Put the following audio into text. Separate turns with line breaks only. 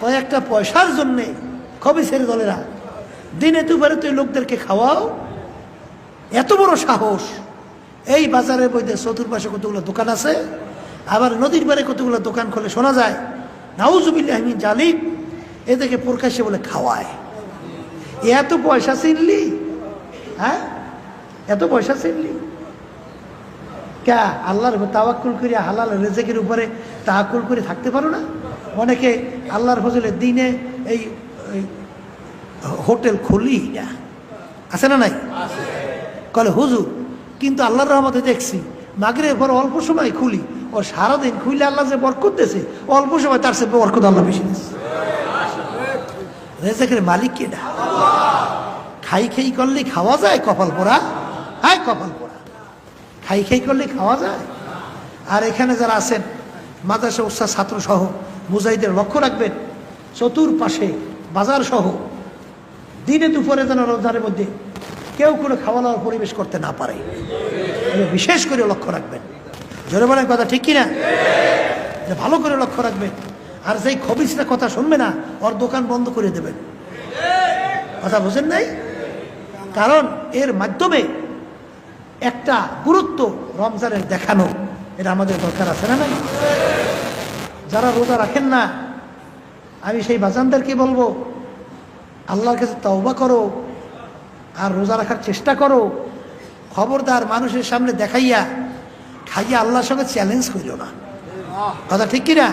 কয়েকটা পয়সার জন্যে খবিসের দলেরা দিনে দুপুরে তুই লোকদেরকে খাওয়াও। এত বড় সাহস। এই বাজারের মধ্যে চতুর্পাশে কতগুলো দোকান আছে? আবার নদীর পারে কতগুলো দোকান খোলে শোনা যায় নাউজুবিল্লাহমিন জালিক এদেরকে প্রকাশ্যে বলে খাওয়ায়। এত পয়সা চিনলি? হ্যাঁ? এত পয়সা চিনলি? ক্যা আল্লাহর তাওয়াক্কুল করে হালাল রেজেকের উপরে তাহাক্কুল করে থাকতে পারো না? অনেকে আল্লাহর ফজলে দিনে এই হোটেল খুলি না। আছে না নাই? কলে, হুজুর, কিন্তু আল্লাহর রহমতে দেখছি মাগরের পর অল্প সময় খুলি, ও সারাদিন খুলে আল্লাহ যে বরকত দিয়েছে, অল্প সময় তার সে বরকত আল্লাহ বেশি দিয়েছে। মালিক কে না? খাই খাই করলে খাওয়া যায়, কপাল পোড়া। হ্যাঁ কপাল পোড়া। খাই খাই করলে খাওয়া যায়। আর এখানে যারা আছেন, মাদ্রাসা উৎসাহ ছাত্র সহ মুজাহিদের লক্ষ্য রাখবেন, চতুর্পাশে বাজার সহ দিনে দুপুরে যেন রোজারের মধ্যে কেউ কোনো খাওয়া দাওয়ার পরিবেশ করতে না পারে। বিশেষ করে লক্ষ্য রাখবেন। জোরে বলেন কথা ঠিক কিনা? এটা ভালো করে লক্ষ্য রাখবেন। আর যেই খবিসটা কথা শুনবে না, ওর দোকান বন্ধ করে দেবেন। কথা বুঝেন নাই? কারণ এর মাধ্যমে একটা গুরুত্ব রমজানের দেখানো, এটা আমাদের দরকার আছে না নাই? যারা রোজা রাখেন না, আমি সেই বাজানদেরকে বলব, আল্লাহর কাছে তওবা করো আর রোজা রাখার চেষ্টা করো। খবরদার মানুষের সামনে দেখাইয়া, খাইয়া আল্লাহর সঙ্গে চ্যালেঞ্জ করিও না। কথা ঠিক কিনা?